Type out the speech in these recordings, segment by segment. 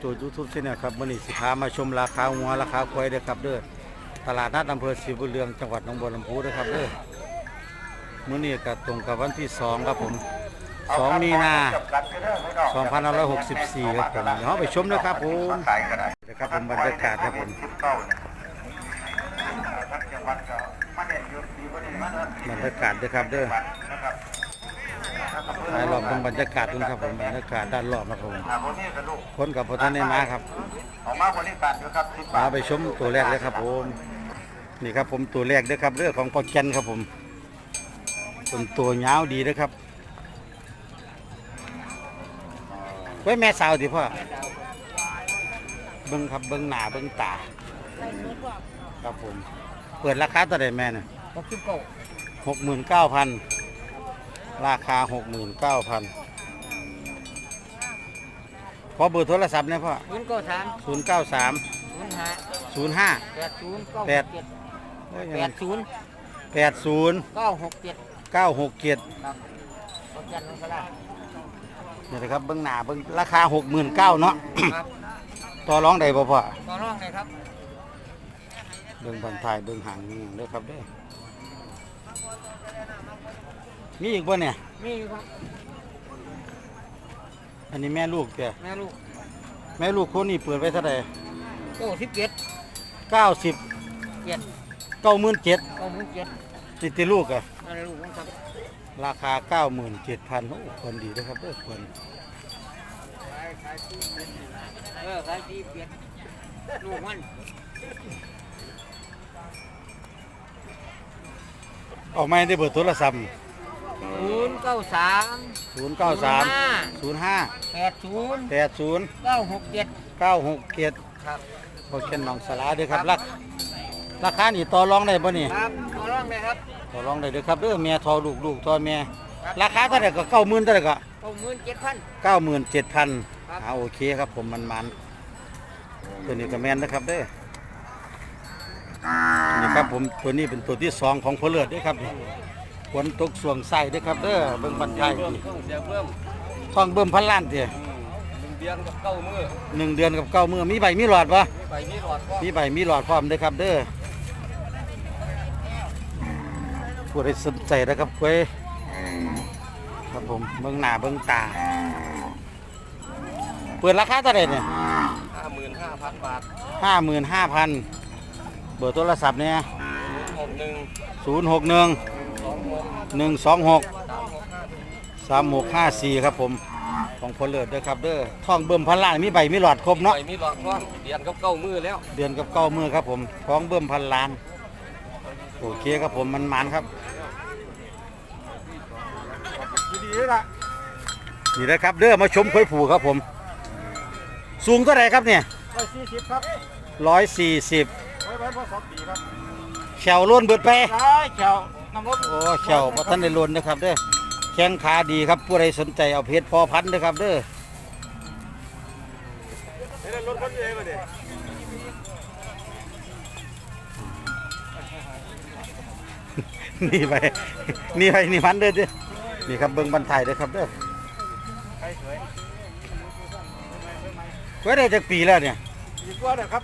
าโจยูทูบชแนลครับวันนี้สิพามาชมราคาหัวราคาควายเด้อครับเด้อตลาดนัดอำเภอศรีบุญเรืองจังหวัดหนองบัวลำพูเด้อครับเด้อมื้อนี้ก็ตรงกับวันที่สองครับผมสองมีนา2564ครับผมเดี๋ยวเราไปชมนะครับผมนะครับผมบรรยากาศครับผมบรรยากาศเด้อครับเด้อ ถ่ายรอบเบิ่งบรรยากาศกันครับผมบรรยากาศด้านรอบนะครับผมคนกับพอท่านได้มาครับออกมาคนนี้กัดอยู่ครับสิบบามาทไปชมตัวแรกเลยครับผมนี่ครับผมตัวแรกเด้อครับเรื่องของปอแกนครับผมเป็นตัวยาวดีนะครับไว้แม่สาวดิพ่อเบิ้งครับเบิ้งหน้าเบิ้งตาครับผมเปิดราคาตัวใดแม่น่ะหกสิบเก้าหกหมื่นเก้าพัน ราคาหกหมื่นเก้าพันพอเบอร์โทรศัพท์เนี่ยพ่อศูนย์เก้าสามศูนย์เก้าสามศูนย์ห้าศูนย์ห้าแปดศูนย์เก้าแปหดกเจ็ดแปดศูนย์แปดศูนย์เก้าหกเจ็ดเก้าหกเจ็ดครับขอบคุณครับนี่นะครับเบิ้งหน้าเบิ้งราคาหกหมื่นเก้าเนาะ ครับต่อร้องได้บ่พ่อ ต่อรองเลยครับ เบิ้งบันทายเบิ้งหางนี่เด้อครับเด้อ มีอีกบ่เนี่ย มีอยู่ครับ อันนี้แม่ลูกแกแม่ลูกแม่ลูกคนนี้เปิดไว้เท่าไหร่เก้าสิบเจ็ดเก้าสิบเจ็ดเก้าหมื่นเจ็ดเก้าหมื่นเจ็ดติดติลูกอะแม่ลูกนะครับ ราคาเก้าหมื่นเจ็ดพันโอ้คนดีนะครับเด้อคนเออขายที่เปลี่ยนลูกมันออกมาได้เบอร์โทรศัพท์ ศูนย์เก้าสามศูนย์เก้าสามศูนย์ห้าแปดศูนย์แปดศูนย์เก้าหกเจ็ดเก้าหกเจ็ดครับพอเช่นหนองสลาเด้อครับราคราคานี่ต่อรองได้ป่ะนี่ครับต่อรองเลยครับต่อรองได้เด้อครับเด้อแม่ทอลูกลูกทอแม่ราคาเท่าไหร่ก็เก้าหมื่นเท่าไหร่ก็เก้าหมื่นเจ็ดพันเก้าหมื่นเจ็ดพันครับอ่าโอเคครับผมมันมันตัวนี้ก็แมนนะครับเด้อนี่ครับผมตัวนี้เป็นตัวที่สองของพลเลือดเด้อครับนี่ ฝนตกสวงไส้เด้อครับเด้อเบิ่งบรรยายเพิ่มเสียเพิ่มท้องเบิ่มพันล้านเด้อหนึ่งเดือนกับเก้ามือหนึ่งเดือนกับเก้ามือมีใบมีหลอดปะไปนี่หลอดก็มีใบมีหลอดพร้อมเด้อครับเด้อผู้ใดสนใจนะครับเว้ยครับผมเบิ่งหน้าเบิ่งตา เปิดราคาเท่าไหร่เนี่ยห้าหมื่นห้าพันบาทห้าหมื่นห้าพันเบอร์โทรศัพท์เนี่ยหกหนึ่งศูนย์หกหนึ่งสอง หกหนึ่งสองหกสามหกห้าสามหกห้าสี่ครับผมของพลเลิศเด้อครับเด้อท่องเบิ่มพันล้านมีใบมีหลอดครบเนาะ ไปนี่หลอดก็เดือนกับเก้ามือแล้ว เดือนกับเก้ามือครับผมท้องเบิ่มพันล้าน โอเคครับผมมันมันครับดีๆละนี่นะครับเด้อมาชมคุยผูครับผม สูงเท่าไหร่ครับเนี่ยร้อยสี่สิบครับร้อยสี่สิบไว้ไว้พอสองปีครับแขวล้วนเบิดไป ได้แขว น้ำรถโอ้แขวพอท่านได้ล้วนนะครับเด้อแข้งขาดีครับผู้ใดสนใจเอาเพชรพอพันธุ์นะครับเด้อเดี๋ยวรถคนเองก็เดี๋ยวนี่ไปนี่ไปนี่พันเด้อเด้อนี่ครับเบิ้งบันไทยเด้อครับเด้อใครสวยไว้ได้จากปีแล้วเนี่ยอีกว่าเด้อครับ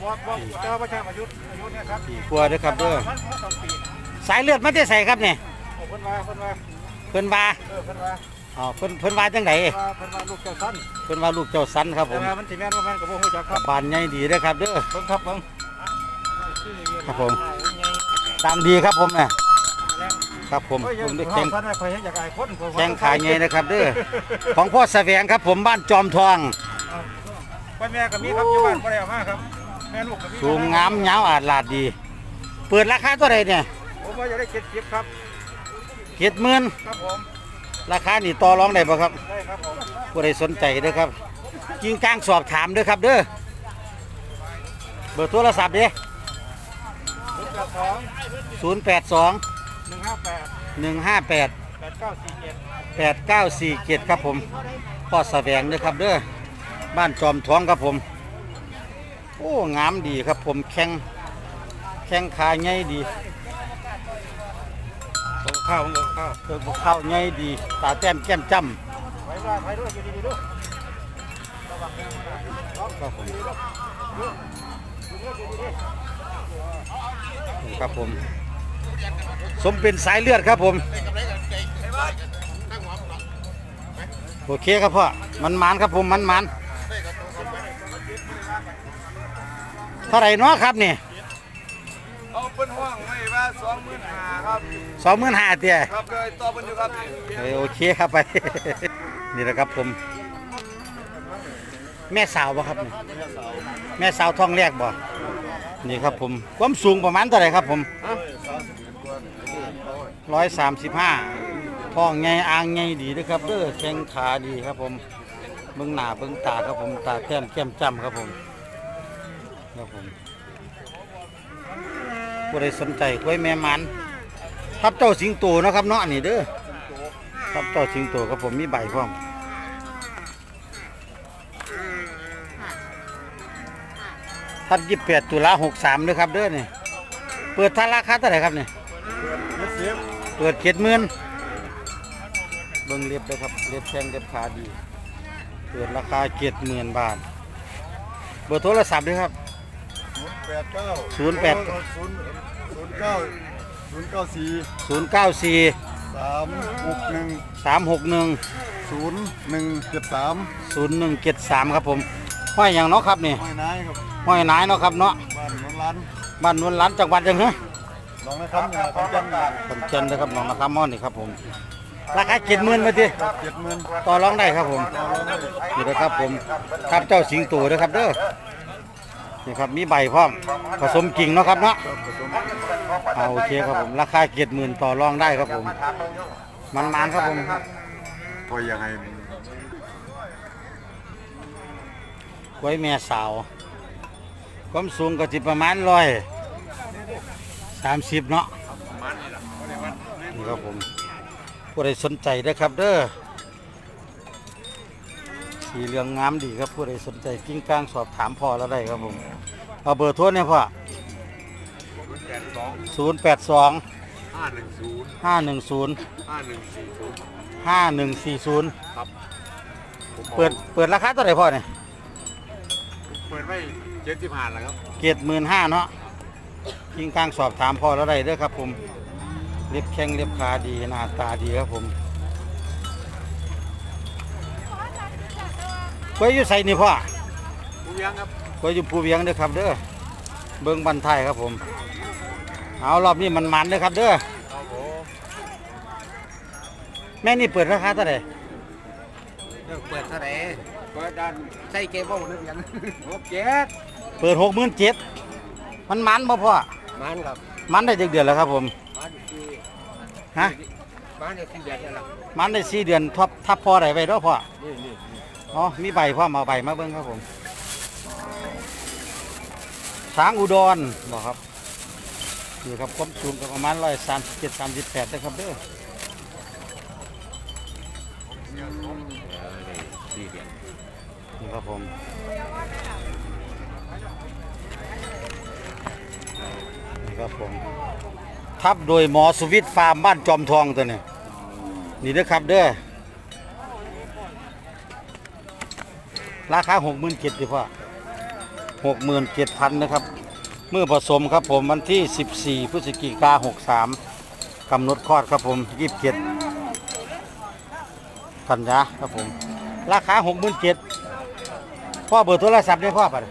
บอสบอสเจ้าประชาอายุอายุเนี่ยครับปีกว่าเด้อครับเด้อมัน สองปีสายเลือดมันจะใส่ครับเนี่ยโอ้เพิ่นว่าเพิ่นว่าเพิ่นว่าเออเพิ่นว่าอ๋อเพิ่นเพิ่นว่าจังไดว่าเพิ่นว่าลูกเจ้าสั้นเพิ่นว่าลูกเจ้าสันครับผแต่มว่ามันสิแม่นบ่แม่นก็บ่ฮู้จักคกัรับบบานใหญ่ดีเด้อครับเด้อ เบิ่งครับเบิ่งครับผม ตามดีครับผมเนี่ยครับผมโอ้ยผมได้แข่แข่งงพันได้คอยเฮ็ดอยากอายคนแข่งขาใหญ่นะครับเด้อของพ่อแสวงครับผมบ้านจอมทอง พ่อแม่ก็มีครับอยู่บ้านบ่ได้เอามาครับแม่ลูกก็มีสูงงามยาวอาดลาดดี เปิดราคาเท่าไหร่เนี่ย ผมว่าจะได้70ครับ เจ็ดหมื่นครับผม ราคานี่ต่อรองได้ป่ะครับ ได้ครับผม ผู้ใดสนใจเด้อครับกิงกลางสอบถามเด้อครับเด้อ เบอร์โทรศัพท์เด้082ศูนย์แปดสอง158หนึ่งห้าแปด8947แปดเก้าสี่เจ็ดครับผมพ่อแสวงเด้อครับเด้อ บ้านจอมท้องครับผม โอ้ งามดีครับผม แข้งแข้งขาใหญ่ดี ข้าวข้าวเติมข้าวใหญ่ดี ตาแต้มแก้มจ้ไว้ว่าไว้ด้วยอยู่ดีๆด้วยำครับผมครับผม สมเป็นสายเลือดครับผม โอเคครับพ่อ มันมันครับผม มันมันเท่าไหร่เนาะครับเนี่ย เอาเป็นห้องไม่ว่าสองหมื่นห้าครับ สองหมื่นห้าเตี้ยครับเลยต่อเป็นอยู่ครับเอ้ยโอเคครับไป นี่แหละครับผม แม่สาวบ่ครับนี่แม่สาวท้องแรกบ่นี่ครับผมความสูงประมาณเท่าไหร่ครับผมร้อยสามสิบห้าท้องไงอ่างไงดีเด้อครับเด้อแข้งขาดีครับผมเบิ่งหน้าเบิ่งตาครับผมตาแก้มแก้มจ้ำครับผมครับผม ผู้ใดสนใจกล้วยแม่มันทับเจ้าสิงโตนะครับเนาะนี่เด้อทับเจ้าสิงโตครับผมมีใบพร้อมทับยี่แปดตุลาหกสามเลยครับเด้อนี่เปิดท่าราคาเท่าไหร่ครับนี่เปิดเจ็ดหมื่นเบิ้งเล็บเลยครับเล็บแข้งเล็บขาดี เปิดราคาเจ็ดหมื่นบาท เบอร์โทรศัพท์ด้วยครับ แปดเก้าศูนย์แปด ศูนย์ศูนย์เก้าศูนย์เก้าสี่ศูนย์เก้าสี่สามหกหนึ่งสามหกหนึ่งศูนย์หนึ่งเจ็ดสามศูนย์หนึ่งเจ็ดสามครับผมห้อยอย่างเนาะครับนี่ห้อยนายครับห้อยนายเนาะครับเนาะบ้านนนร้านบ้านนวลล้านจังหวัดยังเหรอน้องนะครับเนี่ยขอนแก่นขอนแก่นนะครับน้องนะครับมอนี่ครับผมราคาเจ็ดหมื่นมาทีเจ็ดหมื่นต่อรองได้ครับผมนี่นะครับผมครับเจ้าสิงโตนะครับเด้อ นี่ครับมีใบพร้อมผสมกิ่งเนาะครับเนาะเอาโอเคครับผมราคาเจ็ดหมื่นต่อรองได้ครับผม มันมันๆครับผมพอยังไงไว้แม่สาวความสูงก็จิประมาณร้อยสามสิบเนาะนี่ครับผมผู้ใดสนใจนะครับเด้อ สีเหลืองงามดีครับผู้ใดสนใจกิ้งก้างสอบถามพ่อแล้วได้ครับผมเอาเบอร์โทรเนี่ยพ่อศูนย์แปดสองห้าหนึ่งศูนย์ห้าหนึ่งศูนย์ห้าหนึ่งสี่ศูนย์ห้าหนึ่งสี่ศูนย์ครับเปิดเปิดราคาเท่าไหร่พ่อเนี่ยเปิดไว้เจ็ดสิบห้าแล้วครับเจ็ดหมื่นห้าเนาะกิ้งก้างสอบถามพ่อแล้วได้เด้อครับผมเล็บแข้งเล็บขาดีหน้าตาดีครับผม กล้วยอยู่ใส่นี่พ่อผู้ยังครับกล้วยอยู่ภูเวียงเด้อครับเด้อเบิ้งบันไทยครับผม เอารอบนี้มันมันเด้อครับเด้อครับผมแม่นี่เปิดราคาเท่าไหร่เปิดเท่าไหร่เปิดด้านใส่เกมบ้างนึกยังหกเจ็ดเปิดหกหมื่นเจ็ดมันมันบ่พ่อมันครับมันได้จักเดือนแล้วครับผมมันที่ฮะมันจะที่เดียวนี่แหละมันได้สี่เดือนทับทับพอได้ไว้เนาะพ่อนี่นี่ อ๋อมีใบพ่อมาเอาใบมาเบิ้งครับผมช้างอุดรบอกครับนี่ครับความสูงก็ประมาณร้อยสามสิบเจ็ดสามสิบแปดนะครับเด้อนี่ครับผมนี่ครับผมทับโดยหมอสุวิทย์ฟาร์มบ้านจอมทองตัวนี้นี่เด้อครับเด้อ ราคาหกหมื่นเจ็ดดิพ่อหกหมื่นเจ็ดพันนะครับเมื่อผสมครับผมวันที่สิบสี่พฤศจิกาหกสามกำหนดคลอดครับผมยี่สิบเจ็ดกันยาครับผม ราคาหกหมื่นเจ็ดพ่อเบอร์โทรศัพท์เนี่ยพ่อไปะ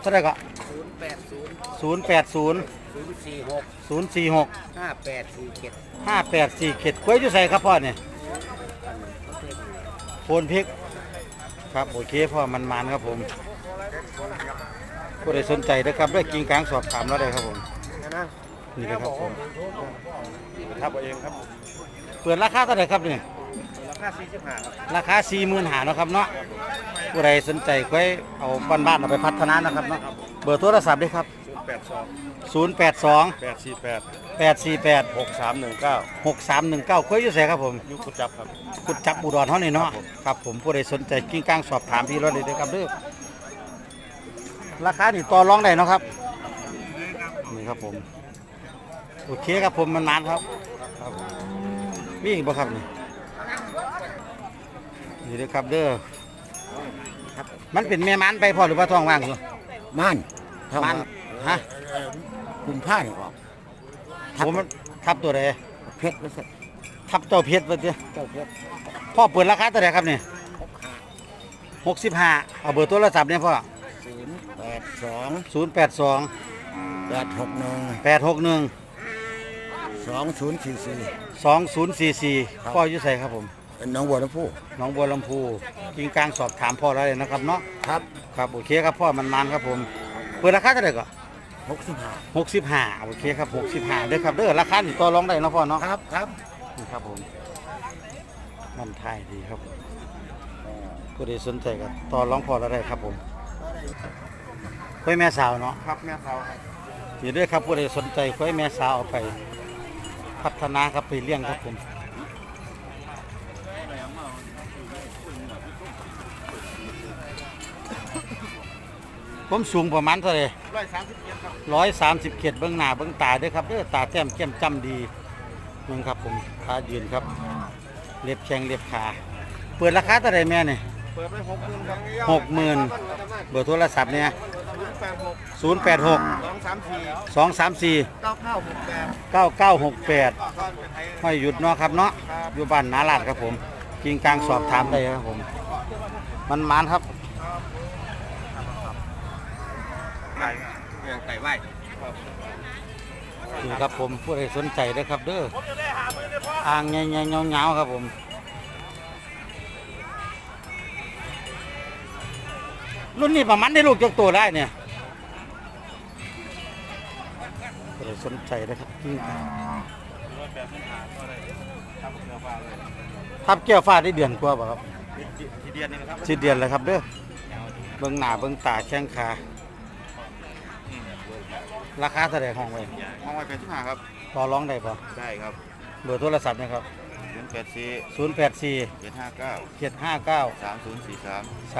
เท่าไหร่ก็ศูนย์แปดศูนย์ศูนย์แปดศูนย์ศูนย์สี่หกศูนย์สี่หกห้าแปดสี่เจ็ดห้าแปดสี่เข็ดกล้วยอยู่ใส่ครับพ่อเนี่ย โพนพริก ครับโอเคพ่อมันมันครับผมผู้ใดสนใจนะครับด้วยกิ่งกลางสอบถามเราได้ครับผมนะนี่นะครับผมทับเอาเองครับ เปิดราคาเท่าไหร่ครับเนี่ยราคาสี่สิบห้าครับราคาสี่หมื่นหาเนาะครับเนาะผู้ใดสนใจกล้วยเอาบ้านๆเอาไปพัฒนานะครับเนาะเบอร์โทรศัพท์ด้วยครับศูนย์ แปดสอง0 8 2 แปดสี่แปด8 4 8 หกสามหนึ่งเก้า6 3 1 9กล้วยอยู่ใส่ครับผม ยุคกุจับครับกุดจับอุดรเท่านี้เนาะครับผมผู้ใดสนใจกิ้งก้างสอบถามพี่รถเลยเด้อครับเด้อราคานี่ต่อรองได้เนาะครับนี่ครับผมโอเคครับผมมันนานครับครับมีอีกบ่ครับนี่นี่เลยครับเด้อมันเป็นแม่มันไปพ่อหรือว่าท้องว่างอยู่ม่านทำมัน ฮะกลุ่มผ้าเนี่ยออกผมมันทับตัวใดเพชรไม่ใช่ทับเจ้าเพชรไปเจ้เจ้าเพชรพ่อเปิดราคาเท่าไหร่ครับเนี่ยหกสิบห้าเอาเบอร์โทรศัพท์เนี่ยพ่อศูนย์แปดสองศูนย์แปดสองแปดหกหนึ่งแปดหกหนึ่งสองศูนย์สี่สี่สองศูนย์สี่สี่พ่ออยุ่ใส่ครับผมเป็นน้องบัวลำพูหน้องบัวลำพูกิงกลางสอบถามพ่อได้เลยนะครับเนาะครับครับโอเคครับพ่อมันมันครับผม เปิดราคาเท่าไหร่ก่อน หกสิบห้าหกสิบห้าโอเคครับหกสิบห้าเด้อครับเด้อราคานี่ต่อรองได้เนาะพ่อเนาะครับครับนี่ครับผมมันทายดีครับผู้ใดสนใจก็ต่อรองพ่อเราได้ครับผมค่อยแม่สาวเนาะครับแม่เขาครับนี่ด้วยครับผู้ใดสนใจค่อยแม่สาวเอาไป พัฒนาครับไปเลี้ยงครับผม ผมสูงประมาณเท่าไหร่ร้อยสามสิบเจ็ดครับร้อยสามสิบเขตเบื้องหน้าเบื้องตาเด้วยครับเด้อตาแต้มแก้มจำดีนึงครับผมขายืนครับ เล็บแข้งเล็บขา เปิดราคาเท่าไหรแม่เนี่ยเปิดไว้หกหมื่นครับหกหมื่นเบอร์โทรศัพท์เนี่ยศูนย์แปดหกศูนย์แปดหกสองสามสี่สองสามสี่เก้าเก้าหกแปดเก้าเก้าหกแปดก็เป็นไทยห้อยหยุดเนาะครับเนาะอยู่บ้านนาลาดครับผมกิงกลางสอบถามได้ครับผม มันมันครับ ไก่ยังไก่ไหวนี่ครับผมผู้ใดสนใจเด้อครับ เด้ออ่างใหญ่ๆเงาๆครับผม รุ่นนี้ประมาณได้ลูกจักตัวได้เนี่ยผู้ใดสนใจนะครับกิ้งทับแก้วฟ้าได้เดือนกว่าป่ะครับทีเดียนนี่นะครับสิเดือนแล้วครับเด้อเบิ่งหน้าเบิ่งตาแข้งขา ราคาเท่าไหร่ห้องไว้มองไว้เป็นที่หาครับต่อร้องได้ป่ะได้ครับเบอร์โทรศัพท์นะครับศูนย์แปดสี่084เจ็ดห้าเก้า759สามศูนย์สี่สา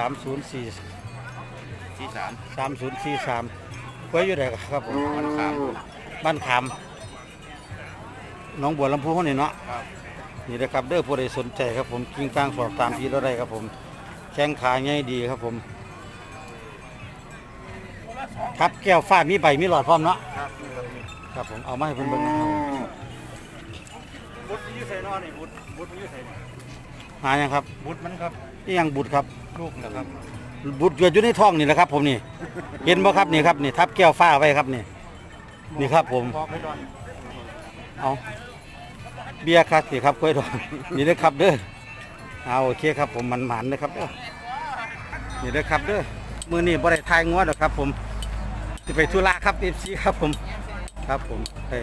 ม3043สี่สาม3043ไว้อยู่ไหนครับผมมันขามบ้านขามหน้องบัวลำพูเขานี่เนาะครับนี่นะครับเด้อผู้ใดสนใจครับผมกิ้งกลางสอบตามพี่เราได้ครับผม แข้งขาง่ายดีครับผม ครับแก้วฟ้ามีใบมีหลอดพร้อมเนาะครับครับผมเอามาให้เพิ่นเบิ่งนะครับบุตรยืดใส่นอนนี่บุตรบุตรยืดใส่หายังครับบุตรมันครับนี่ยังบุตรครับลูกนะครับบุตรเกิดอยู่ในท้องนี่แหละครับ ผมนี่ เห็นบ่ครับนี่ครับนี่ทับแก้วฟ้าไว้ครับนี่นี่ครับผมบอกไปก่อนเอาเบียร์ครับสิครับกล้วยทองนี่เด้อครับเด้อเอาโอเคครับผมมันหมันนะครับเด้อนี่เด้อครับเด้อมื้อนี้บ่ได้ทายงัวดอกครับผม สิไปธุระครับ FC ครับผมครับผมเอ้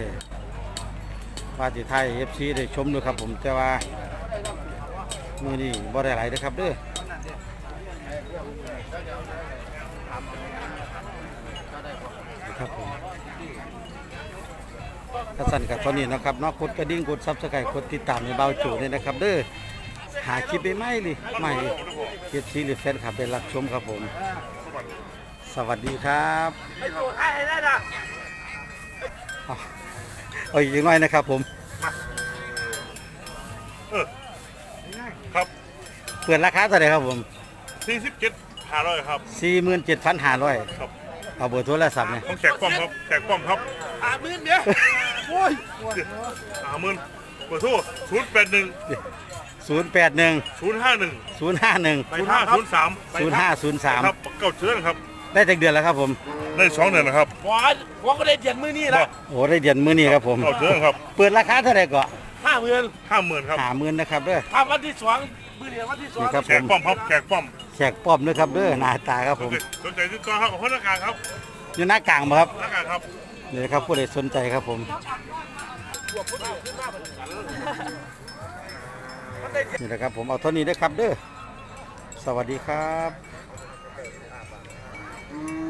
ว่าสิทาย FC ได้ชมด้วยครับผมแต่ว่ามือนี้บ่ได้หลายเด้อครับเด้อนี่ครับผมถ้าสั่นกับตอนนี้นะครับนอกกดกระดิ่งกดซับสไครต์กดติดตามในเบาจูเลยนะครับ เด้อหาคลิปไปไหมเลยไม่เกียรซีหรือแฟนคลับได้รับชมครับผม สวัสดีครับเอาเอาอีกหน่อยนะครับผมครับเปิดราคาเท่าไหร่ครับผมสี่สิบเจ็ดห้าร้อยครับ47,500ครับเอาเบอร์โทรศัพท์เนี่ยต้องแจกป้อมครับแจกป้อมครับอ่าหมื่นเดียวโอ้ยอ่าหมื่นเบอร์โทรศูนย์แปดหนึ่ง081ศูนย์ห้าหนึ่ง051ศูนย์ห้าศูนย์สาม0503ครับเก้าเชือนครับ ได้จากเดือนแล้วครับผมได้สองเดือนนะครับว้าว่าก็ได้เจ็ดมือนี่ละโอ้ได้เดือนมื้อนี้ครับผมเก้าเชือนครับ เปิดราคาเท่าไหร่ก็ห้าหมื่นห้าหมื่นครับหาหมื่นนะครับเด้อถ้าวันที่สองมือเดียววันที่สองนี่ครับแจกป้อมครับแจกป้อมแขกป้อมด้วยครับเด้อหน้าตาครับผมสนใจติดต่อครับกับพนักงานครับอยู่หน้ากลางบ่ครับพนักงานครับนี่ครับผู้ใดสนใจครับผมนี่แหละครับผมเอาเท่านี้ได้อครับเด้อสวัสดีครับ Mm.